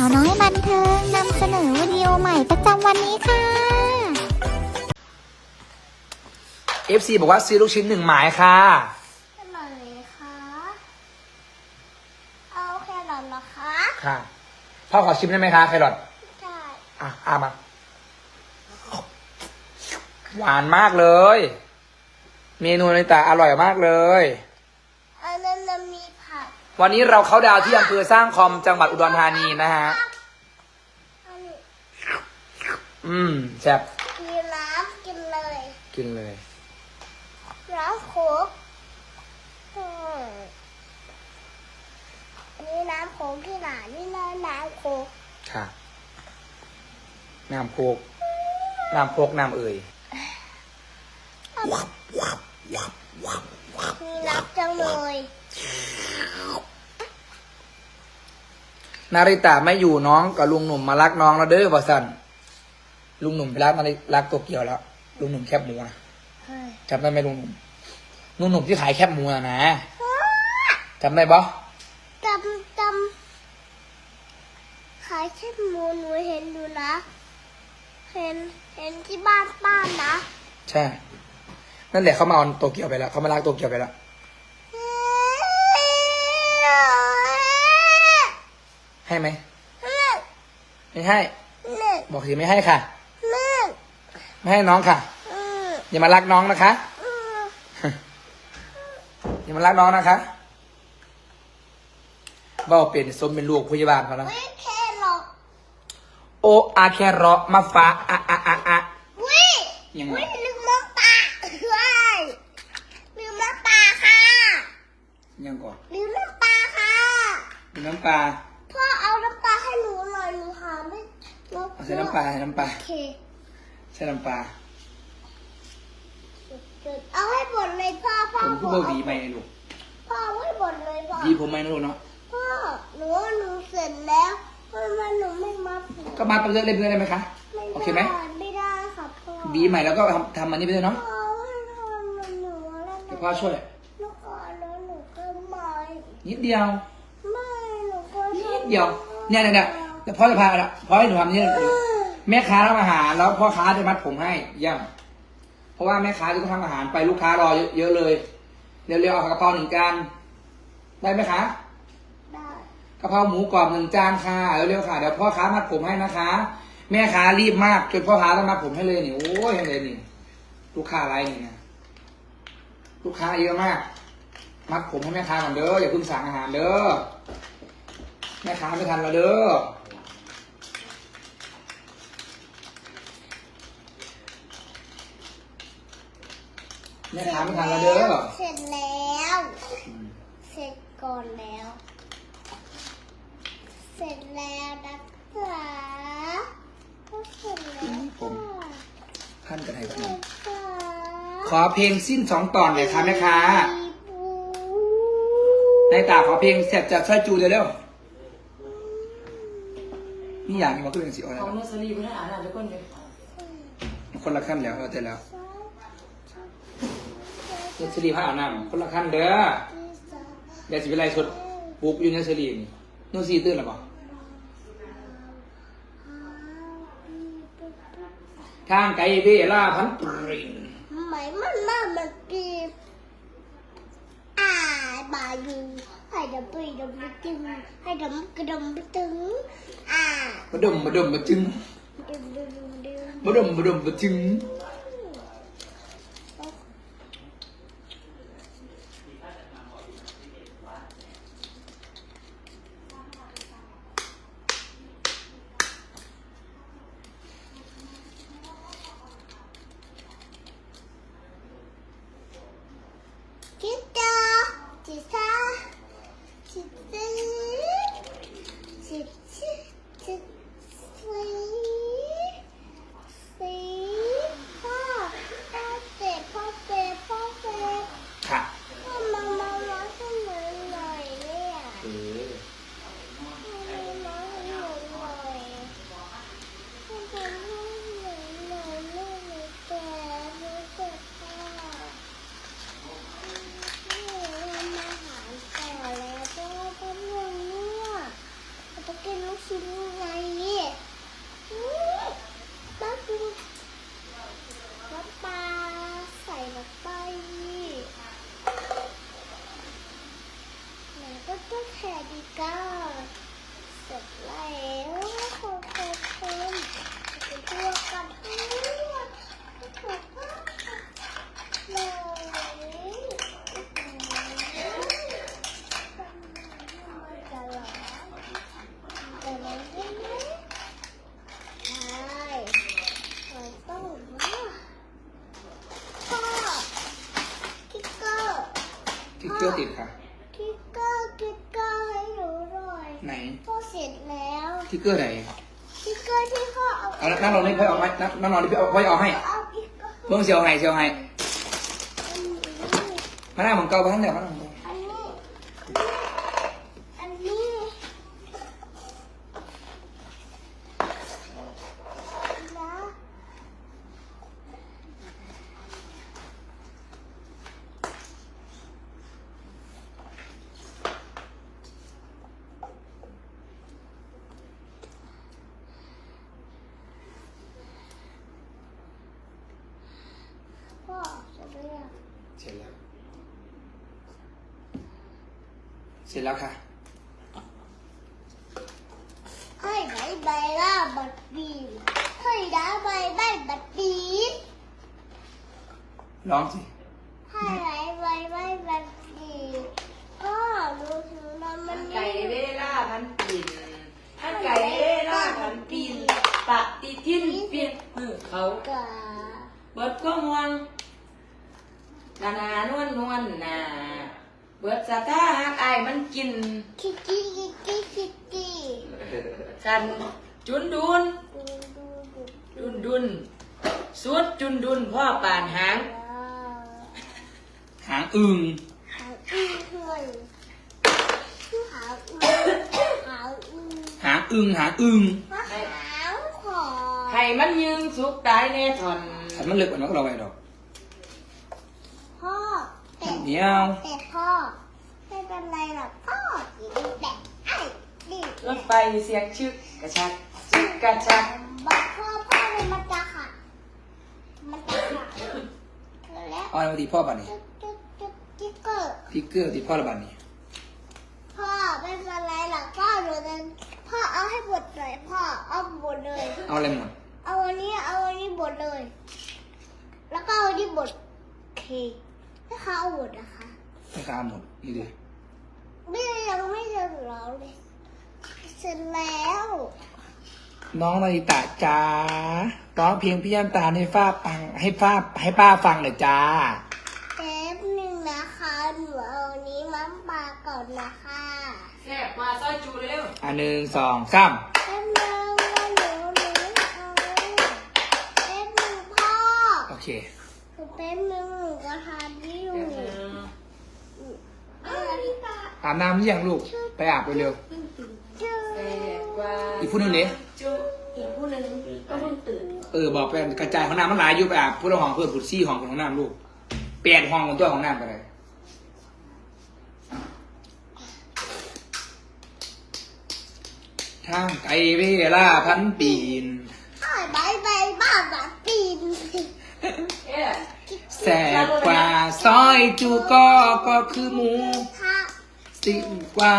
าวน้อยบันเทิงนำเสนอวิดีโอใหม่ประจำวันนี้ค่ะ FC บอกว่าซื้อลูกชิ้นหนึ่งหมายค่ะ อร่อยเลยคะ เอาแครอทเหรอคะค่ะ พ่อขอชิมได้ไหมคะไครอทใช่อะอามา หวานมากเลย เมนูในตาอร่อยมากเลยอันนั้นจะมีผัก วันนี้เราเข้าดาวที่อำเภอสร้างคอมจังหวัดอุดรธานีนะฮะอันนี้อืมแซ่บมีน้ำกินเลยกินเลยน้ำโค้กอืมอันนี้น้ำโค้กที่ไหนนี่น้ำน้ำโค้กค่ะ น้ำโคกน้ำโคกน้ำเอ่ยมีน้ำจังเลย นาริตะไม่อยู่น้องกับลุงหนุ่มมารักน้องแล้วเด้อว่าสันลุงหนุ่มไปรักนาริรักตัวเกียวแล้ว ลุงหนุ่มแคบหมูนะเฮ้ยจำได้ไหมลุงหนุ่มลุงหนุ่มที่ขายแคบหมูนะนะจำได้ปะจำจำขายแค่หมูหนูเห็นอยู่นะ เห็นเห็นที่บ้านป้านะใช่ นั่นแหละเขามาเอาโตเกียวไปแล้วเขามารักโตเกียวไปแล้ว ให้ไหมไม่ให้ บอกสิไม่ให้ค่ะ ไม่ให้น้องค่ะ อย่ามารักน้องนะคะ อย่ามารักน้องนะคะบ่าเป็นสมเป็นลูกพยาบาลเขาแล้ววิแครอทโออาแครอมาฟ้าอะอะอะอะวิยังไงวิลืมน้ำปลาเฮ้ยลืมน้ำปลาค่ะ ยังก่อนลืมน้ำปลาค่ะมีน้ำปลาพ่อเอาน้ำปลาให้หนูหน่อยหนูหาไม่หนู เอา ใส่น้ำปลาใส่น้ำปลาโอเคใส่น้ำปลาจุดเอาให้หมดเลยพ่อพ่อผมก็บ่หวีไปลูกพ่อเอาให้หมดเลยพ่อหวีผมไหมนะลูกเนาะพ่อหนูว่าหนูเสร็จแล้วทำไมหนูไม่มาผมก็มาไปเรื่อยๆได้ไหมคะ โอเคไหมด้ไม่ได้ค่ะพ่อหวีใหม่แล้วก็ทำทำอันนี้ไปเลยเนาะพ่อให้ทำมันหนูแล้วเดี๋ยวพ่อช่วยหนูก่อนแล้วหนูก็ไม่นิดเดียว ไม่หนูก็นิดเดียว เนี่ยเนี่ยเนี่ยแล้วพ่อจะพาละพ่อให้หนูทำนี่ แม่ค้าทำอาหารแล้วพ่อค้าจะมัดผมให้เยี่ยมเพราะว่าแม่ค้าจะต้องทำอาหารไปลูกค้ารอเยอะๆเลยเร็วๆเอากระเพราหนึ่งจานได้ไหมคะได้กะเพราหมูกรอบหนึ่งจานค่ะเร็วๆค่ะเดี๋ยวพ่อค้ามัดผมให้นะคะ แม่ค้ารีบมากจนพ่อค้าต้องมัดผมให้เลยนี่โอ้ยยังไงนี่ลูกค้าอะไรนี่นะลูกค้าเยอะมาก มัดผมให้แม่ค้าก่อนเด้ออย่าเพิ่งสั่งอาหารเด้อแม่ค้าไม่ทันแล้วเด้อ แม่ค้าไม่ทันแล้วเด้อเสร็จแล้วเสร็จก่อนแล้ว เสร็จแล้วนะคะก็เสร็จแล้วค่ะท่านกันไหนเสบ้าร็งจค่ะขอเพลงสิ้นสองตอนหน่อยค่ะแม่ค้าในตาขอเพลงเสร็จจะช่วยจูเร็วๆนี่อย่างนี้มาขึ้นเป็นสีอะไรของเนอร์เซอรี่ไม่ได้อ่านอ่านทุกคนเลยคนละขั้นแล้วเราเจอแล้ว เนสรีพระอาบน้ำคนละขั้นเด้อเดี๋ยวสิเป็นไรสดปลูกอยู่เนสรีนี่นู่นซีตื่นหรือเปล่าทางไกลเวล่าพันปริงไหมมันมามันกีบอ่าบายูให้ดำไปดำไปตึงให้ดำกระดำไปตึงอ่าบดมบดมบจึงดึงดึงดึงดึงบดมบดมบจึง เกลือติดค่ะคิกเกอร์คิกเกอร์ให้หนูหน่อยไหนพ่อเสร็จแล้วที่เกลือไหนคิกเกอร์ที่พ่อเอาเอานั่งนอนนี่พ่อเอาให้นั่งนั่งนอนนี่พ่อพ่อเอาให้เอาคิกเกอร์เบิ้งเสียวให้เสียวให้อันนี้มาหน้าเหมือนเก่าบ้านเดี๋ยวมาหน้าเหมือนเก่า อันนี้ อันนี้นะ พ่อจะไปอะ เสร็จแล้ว เส ร็จแล้วค่ะให้ใบใบล่าบัดดีให้ดาใบใบบัดดีร้องสิให้ใบใบใบบัดดีพ่อรู้ถึงน้ำมันไก่เวลาพันปินอันไก่เวลาพันปินปะติทินเปียนมือเขากาเบิดก็มวงนานานวลนวลนา เบิดสะท้าหักอายมันกินคิกกี้คิกกี้คิกกี้กันจุนดุนดูดูดูดุนดุนสุดจุนดุนพ่อป่านหาง ว้าวหางอึ่งหางอื้อเฮ้ยหางอื้อหางอื้อหางอึ่งหางอึ่งหางขอให้มันยืงสุกตายแน่ทอนขันมันเล็กกว่านั้นก็เราไปดอกพ่อแต่ เดี๋ยวแต่พ่อไม่เป็นไรหรอกพ่อกินแต่ไอ้ดิรถไฟเสียงชึกกระชักชึกกระชักบอกพ่อพ่อเลยมันจะขาดมันจะขาดแล้วเอาอะไรมาตีพ่อบ้านนี่จุ๊กจุ๊กจุ๊กจิ๊กเกอร์ที่เกลือตีพ่อละบ้านนี่พ่อไม่เป็นไรหรอกพ่อหนูจะพ่อเอาให้หมดเลยพ่อเอาหมดเลย เอาอะไรหมดเอาอันนี้เอาอันนี้หมดเลย แล้วก็เอาอันนี้หมดโอเค ให้เขาเอาหมดนะคะให้ข้าหมดนี่ดิไม่ยังไม่เสร็จแล้วเลยเสร็จแล้ว น้องนาริตะจ้าร้องเพลงพี่ยันตาให้ฟ้าฟัง ให้ฟ้าให้ป้าฟังหน่อยจ้าแป๊บหนึ่งนะคะหนูเอาอันนี้มาปาก่อนนะคะแซ่บมาซอยจูเร็วอันหนึ่งสองสามแป๊บหนึ่งว่าหนูหนูเอาแป๊บหนึ่งพ่อโอเค หนูแป๊บหนึ่งหนูก็ทาน อาบน้ำหรือยังลูก ไปอาบเร็วจืดแซ่บกว่าอีกผู้หนึ่งดิจุอีกผู้หนึ่งก็เพิ่งตื่นๆเออบอกไปกระจายของน้ำมันหลายอยู่ไปอาบผู้ละห้องเพื่อนผู้ซี่ห้องของน้ำลูกแปดห้องของตัวของน้ำไปเลยทางไกลเวลาพันปีนไอ้ใบใบบ้าบ้าปีนเอ๊ะแสบกว่าซอยจูก็ก็คือหมู ถ้าสิ่งกว่า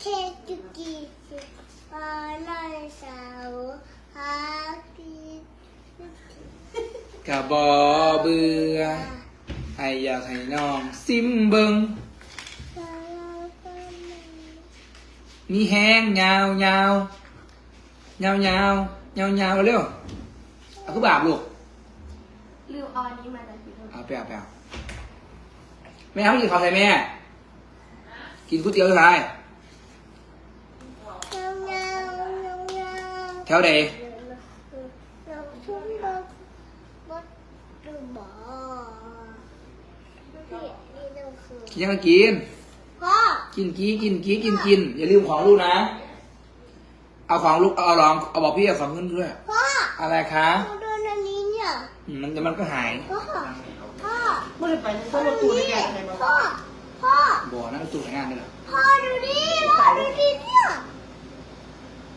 เทจุกีสิปาในเสาหากีกะบอเบื่อให้อยากให้น้องซิมเบิงมีแห้งยาวยาวยาวยาวยาวยาวเร็วเอาคือบาบลูกลืมเอาอันนี้มาจากที่นู่นเอาไปเอาไปเอาแม่เขากินข้าใส่แม่ กินก๋วยเตี๋ยวใช่ไหมเงาเงาเงาเงาแถวใดเราชุ่มบดบดดูบ่นี่นี่เราคือกินยังไงกินพ่อกินกี้กินกี้กินกิน อย่าลืมของลูกนะ เอาของลูกเอาลองเอาบอกพี่เอาของขึ้นด้วยพ่ออะไรคะเราโดนอันนี้เนี่ยอืมมันเดี๋ยวมันก็หายพ่อพ่อไม่ได้ไปต้องรถตู้ด้วยกันไหนมา พ่อพ่อ บ่อนั่นตู้ใช้งานได้เหรอพ่อดูดิพ่อดูดิเนี่ย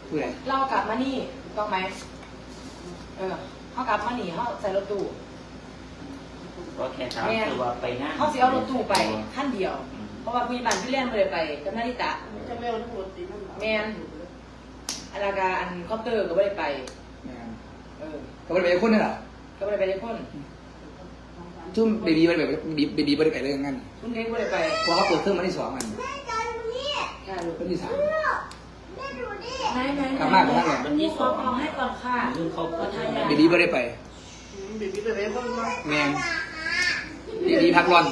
พูดอะไรเรากลับมานี่ถูกต้องไหมเออเขากลับมานี่เขาใส่รถตู้ก็แค่ถามคือว่าไปงานเขาสิเอารถตู้ไปขั้นเดียว เพราะว่ามีบันที่เล่นมาเลยไปกับนาริตะจะไม่เอาทั้งหมดตีนั่นหรอแมนอลากาอันคอปเตอร์ก็ไม่ได้ไปแม่นเออก็ไม่ได้ไปคนนี่แหละก็ไม่ได้ไปในพ่น ทุ่มเบบีไม่ได้ไปบีบีบีไม่ได้ไปเรื่องงั้นคุณเล็กไม่ได้ไปเพราะเขาเปิดเครื่องมาที่สองอันแม่จอยดูนี่แค่รู้เครื่องที่สามแม่ดูนี่ไหนไหนกลับมากกลับมากเลยวันที่สองเอาให้ก่อนค่ะคือเขาก็ทำงานเบบีไม่ได้ไปบีบีไปไหนบ้างวะแมนเบบีพักร้อน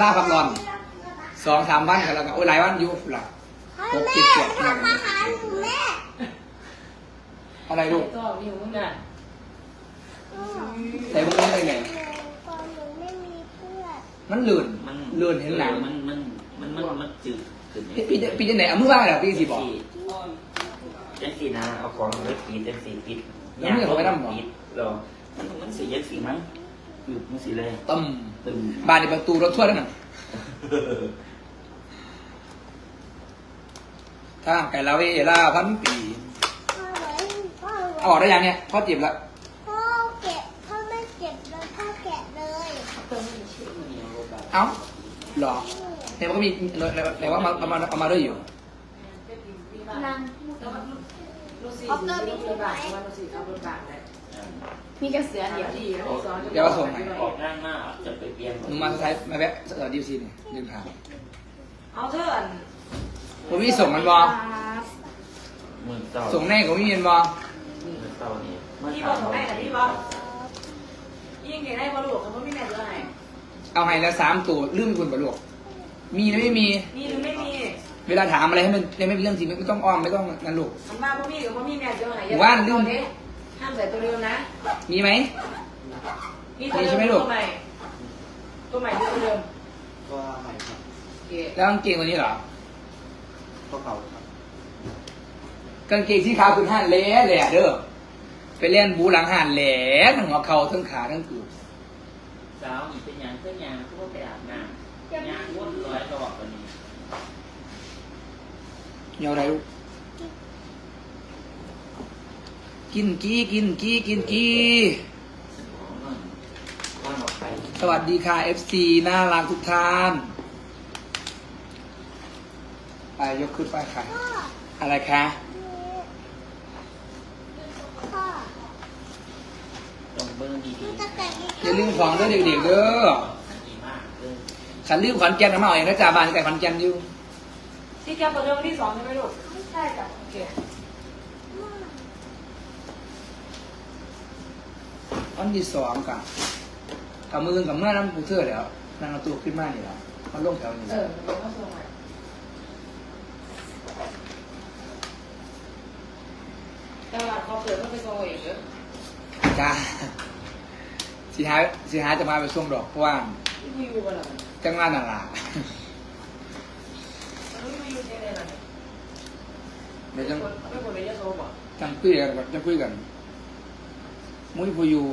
ล่าพักร้อนสองสามวันกันแล้วกันโอ้ยหลายวันอยู่หลักหกเจ็ดแปดทำอาหารหนูแม่อะไรลูกก็มีมึงน่ะใส่พวกนี้ได้ไงตอนหนูไม่มีเพื่อน มันเลื่อนมันเลื่อนเห็นหลังมันมันมันมันมันจืดขึ้นพี่พี่พี่จะไหนเอามือว่างเหรอพี่สิบอกจังสีนะเอาของไว้ปิดจังสีปิดแล้วมือเขาไปทำหรอปิดหรอมันมันสียังสีมั้งอยู่มันสีเลยตึมตึมบานในประตูรถทั่วนั่นน่ะถ้าไก่ลาเวล่าพันปีพ่อไว้พ่อเอาออกได้ยังเนี่ยพ่อเจ็บแล้ว พ่อเก็บพ่อไม่เก็บเลยพ่อแกะเลย เอ้าเหรอเนี่ยมันก็มีแต่ว่ามาเอามาเอามาด้วยอยู่นั่งลูซี่ลูซี่บาทว่าลูซี่ขับรถบาทเลยมีกระเสือเดี๋ยวดีแล้วสอนเดี๋ยวเอาส่งให้ออกงานมากจะไปเปลี่ยนหนูมาใช้มาแวะเออดิวซีนี่เดินทางเอาเถอะผมมีส่งมันบอหมื่นเศร้าส่งแน่ของพี่เมียนบอหมื่นเศร้านี่เมื่อพี่บเช้าอกของแม่กับพี่บอกยิ่งเก่งได้บอลูกเขาไม่แม่ตัวไหน เอาให้แล้วสามตัวลืมคุณปะลูกมีหรือไม่มี มีหรือไม่มีเวลาถามอะไรให้มันยังไม่เป็นเรื่องจริงไม่ต้องอ้อมไม่ต้องนั่นลูกมันมาพ่อพี่กับพ่อพี่แม่ตัวไหนห้ามใส่ตัวเดิมนะ มีไหมมีตัวเดิมตัวใหม่ตัวใหม่ตัวเดิมก็ใหม่ครับโอเคแล้วกางเกงตัวนี้เหรอก็เก่าครับกางเกงที่ขาวคือห่านแหล่แหล่เด้อไปเล่นบูหลังห่านแหล่ทั้งหัวเข่าทั้งขาทั้งกูเช้านี่เป็นยังเป็นยังก็ไปอาบน้ำยางวนร้อยรอบวันนี้เหนียวอะไรลูกกินกี้กินกี้กินกี้วันออกไปสวัสดีค่ะ FC น่ารักทุกท่าน ไปยกขึ้นไปค่ะพ่ออะไรคะ พ่อ ต้องเบิ้งดีมันจะแกะอีกอย่าลืมของเด้อเด็กๆเด้อๆดีมากเลยฉันลืมขอนแก่นมาเอาเองนะจ่าบานแต่ขอนแก่นอยู่ที่แก้ตัวเดิมที่สองใช่ไหมลูกไม่ใช่จ้ะโอเควันที่สองกับกับมือกับเมื่อนั้นกูเทื่อแล้วนางเอาตัวขึ้นมานี่แล้วมันลงแถวนี้เอแล้วอเดี๋ยวเขาส่งมาแต่ว่าเขาเปิดเขาไปส่งเองเด้อ จ้าสิหาสิหาจะมาไปส่งดอกเพราะว่าที่มีอยู่กันหรอจังงานน่ะล่ะมันไม่มีอยู่ที่ไหนล่ะเดี๋ยวจังไม่ควรเลยจะโทรบอกจังคุยกันก่อนจังคุยกันมุ้ยพูอยู่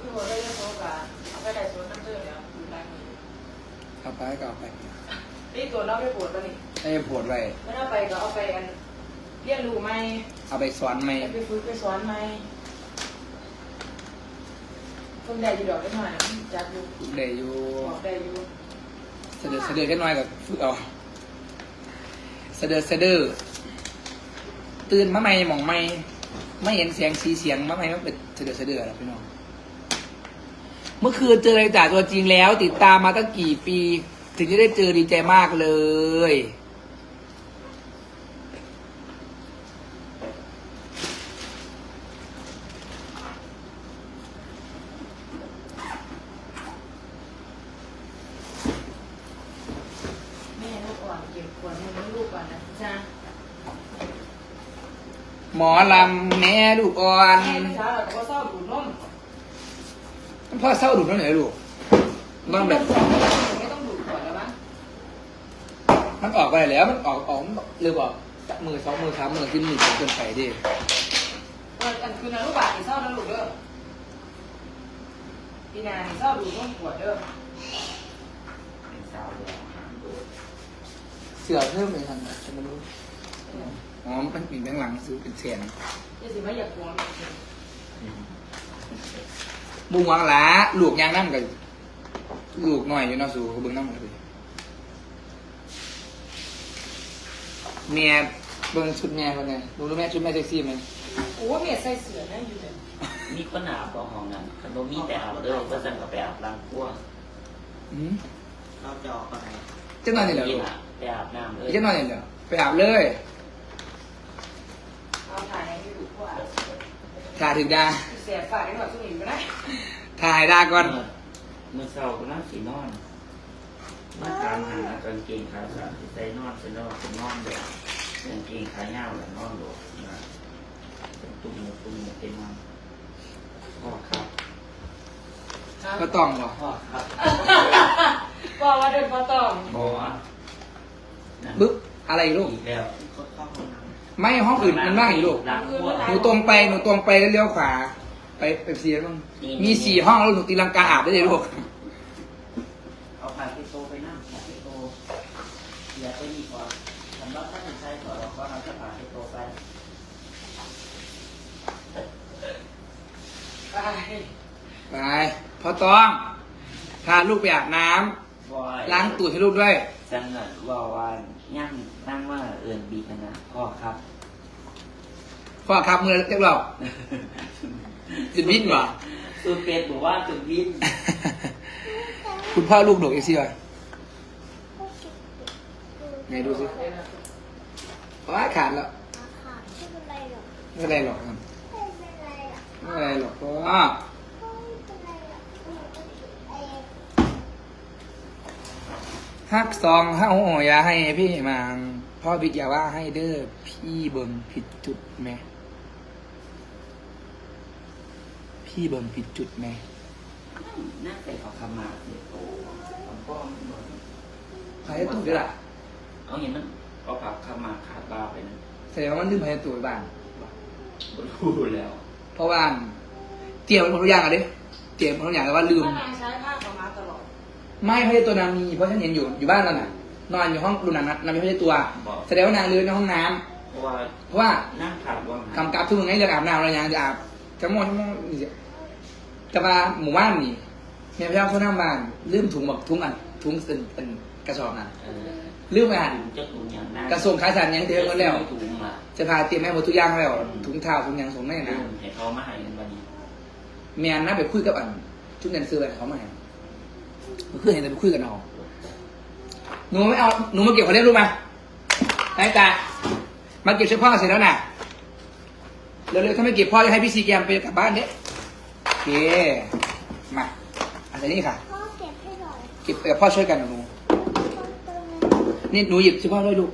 ไม่ควรเลยจะโทรกันเอาไปได้ส่วนน้ำเชื่อแล้วอยู่ได้มือเอาไปก็เอาไปนี่ตัวเราไม่ปวดป่ะนี่ไอ้ปวดไว้ไม่เอาไปก็เอาไปอัน เรียนรู้ไหมเอาไปสอนไหมไปฝึกไปสอนไหมคนใดอยู่ดอกได้หน่อยจัดอยู่เดี๋ยวอยู่บอกได้อยู่เสด็จเสด็จแค่น้อยกับฝึกเอาเสด็จเสด็จตื่นมาใหม่หมองไม่ไม่เห็นเสียงสีเสียงมาใหม่มันเป็นเสด็จเสด็จแล้วพี่น้องเมื่อคืนเจออะไรจ่าตัวจริงแล้ว ติดตามมาตั้งกี่ปี ถึงจะได้เจอดีใจมากเลย แม่ลูกอ่อนเก็บขวดให้ลูก ก่อนนะจ้าหมอลำแม่ลูกอ่อนแม่เช้าเราก็ชอบดูดนมพ่อเศร้าดุดนั่นเหรอลูกมันแบบ ไม่ต้องดูดก่อนแล้วมั้งมันออกไปแล้ว มันออกออกมันเรือบอกจับมือสองมือสามมือที่มือเกินไปดิวันอันคืนนั้นลูกบาทนี่เศร้านะลูกเด้อพี่นานี่เศร้าดูดนมขวดเด้อ เป็นสาวเดียวหางโดดเสือเพิ่มเลยทันฉันไม่รู้อ๋อมันปีนแบงหลังซื้อเป็นแสนนี่สิไม่อยากกลัวมันบุ้งหวังหลาลูกยางน้ำกับลูกหน่อยอยู่เนาะสู่เขาเบิ่งน้ำเลยเมียเบิ่งชุดแม่คนไงดูรู้แม่ชุดแม่เซ็กซี่ไหมโอ้เมียใส่เสื้อนั่นอยู่เลยมีคนอาบบ่ห้องนั้นขนมมีแต่อาบเด้อก็สั่งกับไปอาบล้างครัวอืมเราจะออกไปไหนเจ้านอนเนี่ยเหรอลูก ไปอาบน้ำเลยเจ้านอนเนี่ยเหรอไปอาบเลยเอาถ่ายให้ดูว่าถ่ายถึงดาเสียฝากให้หน่อยสุนิมก็ได้ถ่ายดาก่อนเมื่อเช้าก็นั่งสีนอนมาตามหากางเกงขาสั้นที่ใส่นอนใส่นอนใส่นอนแบบกางเกงขายาวแล้วนอนโดดนะเป็นตุ้มตุ้มเป็นนอนพ่อครับก็ต้องเหรอพ่อครับบอกว่าเดินมาต่อบอกว่า บึ๊บอะไรลูก อีกแล้วเขาเข้าห้องน้ไม่ห้องอื่นมันว่างอยู่ลูก ล้างครัวหนูตรงไปหนูตรงไปแล้วเลี้ยวขวา ไปไปเสียบ้างมีสี่ห้องแล้วหนูตีลังกาอาบได้เลยลูกเอาผ่านไปโตไปนั่งผ่านไปโตอย่าไปดีกว่าสำหรับท่านชายขอเราก็เราจะผ่านไปโตไปไปไปพอต้องพาลูกไปอาบน้ำบอยล้างตูดให้ลูกด้วย จังเงินว่าว่าย่างนั่งว่าเอื่นบีกันนะพ่อครับ พ่อครับมือเรียกเราจุดวินวะสุดเป็ดบอกว่าจุดวิน คุณพ่อลูกดกเอซี่วะไหนดูสิว้าขาดแล้วำค่ะไม่เป็นไรหรอกไม่เป็นไรหรอกครับไม่เป็นไรหรอกไม่เป็นไรหรอกเพราะว่า ไม่เป็นไรหรอกหนูก็ติดเอง ฮักซองเฮาอย่าให้พี่มังพ่อบิ๊กอย่าว่าให้เด้อพี่เบิ่งผิดจุดแม่พี่เบิ่งผิดจุดแม่นั่งใส่ขอคำมาเสียโตของพ่อพายตูดด้วยล่ะเอาอย่างนั้นเอาผักคำมาขาดบ้าไปนะแสดงว่ามันลืมพายตูดบ้างรู้แล้ว เพราะว่าเตรียมมันหมดทุกอย่างอะดิเตรียมมันทุกอย่างแต่ว่าลืมถ้านางใช้ผ้าขาวม้าตลอด ไม่พายตัวนางมีเพราะฉันเห็นอยู่อยู่บ้านแล้วน่ะ นอนอยู่ห้องดูหนังนะนางไม่พายตัว บอก แสดงว่านางลืมในห้องน้ำเพราะว่าเพราะว่านั่งขาดว่างกำกับทุกคนให้เรื่องอาบน้ำอะไรอย่างจะอาบจะมองจะมองนี่สิแต่ว่าหมู่บ้านนี่แม่พระเจ้าเขานั่งบ้านลืมถุงแบบถุงอันถุงเป็นเป็นกระสอบอะเออลืมไปอ่านถุงจะถุงอย่างนั้นกระทรวงขายสารยังเทหมดแล้ว ถุงมาจะพาเตรียมให้หมดทุกอย่างแล้วถุงเท้าถุงยางส่งไม่นะให้เขามาให้กันวันนี้แมนนะไปคุยกับอันทุกเงินซื้ออะไรเขามาให้ เมื่อคืนเห็นแต่ไปคุยกับน้องหนูไม่เอาหนูมาเก็บของเล่นรู้ไหมไอ้ตามาเก็บเสื้อผ้าเสร็จแล้วน่ะเร็วๆถ้าไม่เก็บพ่อจะให้พี่ซีแกมไปกลับบ้านเด้โอเคมาอันนี้ค่ะ พ่อเก็บให้หน่อยเก็บกับพ่อช่วยกันนะหนูพ่อเติมเงินนี่หนูหยิบเสื้อผ้าด้วยลูก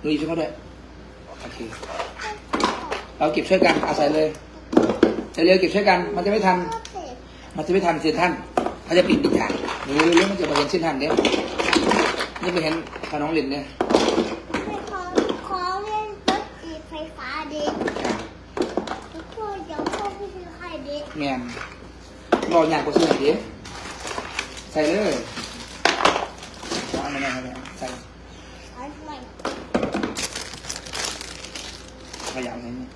หนูหยิบเสื้อผ้าด้วยโอเคเราเก็บช่วยกันอาศัยเลยเร็วๆเก็บช่วยกัน มันจะไม่ทันพ่อเก็บมันจะไม่ทันเส้นท่านเขาจะปิดปิดทาง หรือเรื่องมันจะมาเห็นเส้นท่านเนี้ยนี่ไปเห็นพาน้องเล่นเนี่ยให้ขอขอเล่นรถจีบไฟฟ้าดิพ่อเดี๋ยวพ่อไปซื้อไข่ดิแงนรออยากกว่าซื้อหน่อยดิใส่เลยเอาอันนั้นเอาอันนั้นใส่ เอาทำไม ขยำอะไรนี่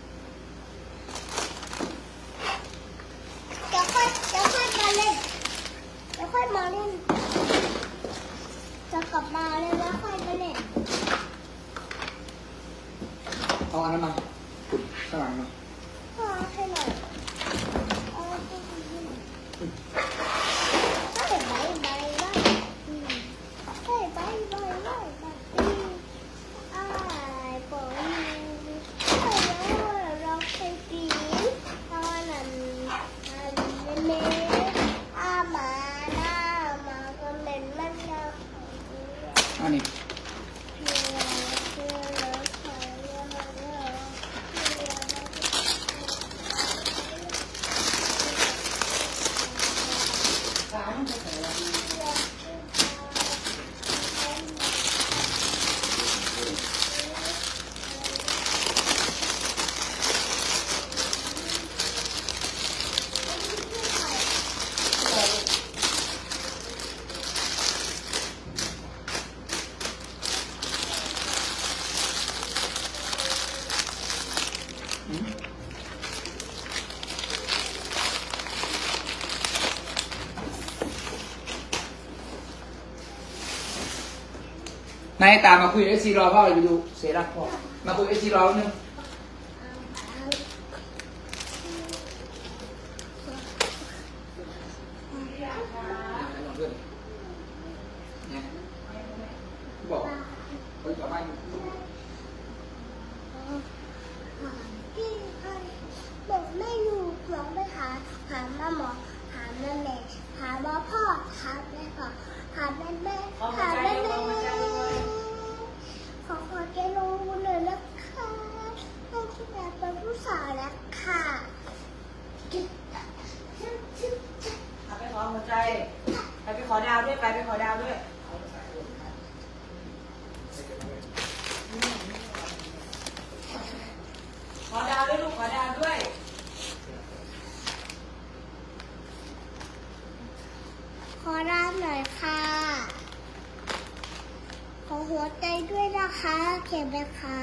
เดี๋ยวค่อยเดี๋ยวค่อยมาเล่นเดี๋ยวค่อยมาเล่น จะกลับมาเลยแล้วค่อยมาเล่น เอาอันนั้นมาขุดข้างหลังมา พ่อให้หน่อยเอาไปให้หน่อยให้ใบใบใบอืมให้ใบใบใบใบอืมอ้ายปอยให้แล้วเราไปปีนตอนนั้นอันเล็กๆอามาหน้ามาก็เล่นมันจะ อันนี้ เพื่อเพื่อเพื่อเพื่อเพื่อ นายตามมาคุยเอซีรอพ่อไปดูเสรักพ่อมาคุยเอซีรอนึงเนี่ยบอกเฮ้ยกลับบ้าน พี่บอกไม่รู้ลองไปหาหาแม่หมอหาแม่แม่หาหมอพ่อหาแม่พ่อหาแม่แม่หาแม่แม่ขอขอแกลงหน่อยนะคะให้ที่แบบเป็นผู้สาวแล้วค่ะ เอาไปขอหัวใจ ไปไปขอดาวด้วย ไปไปขอดาวด้วย ขอดาวด้วยลูก ขอดาวด้วย ขอร้านหน่อยค่ะ ขอหัวใจด้วยนะคะ เขียนไหมคะ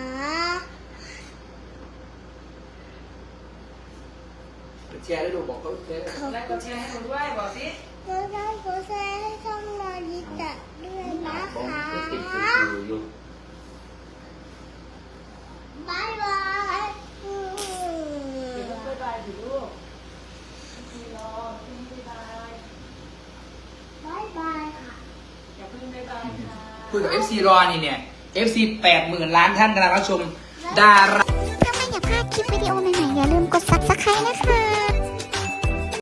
แชร์ได้ดูบอกเขาแชร์ได้ขอบและกคุดณแชร์ให้หนูด้วยบอกสิขอร้านขอแชร์ให้ช่องมายิจัดด้วยนะบ้องคะก็ติดอยู่อยู่ บายบายอืม บ๊ายบายสิลูกพี่รอพี่บ๊ายบาย บายบายค่ะ อย่าเพิ่งบ๊ายบาย คุยกับ FC รอนี่เนี่ย FC แปดหมื่นล้านท่านกำลังรับชมดารา ถ้าไม่อยากพลาดคลิปวิดีโอใหม่ๆอย่าลืมกด subscribe นะคะ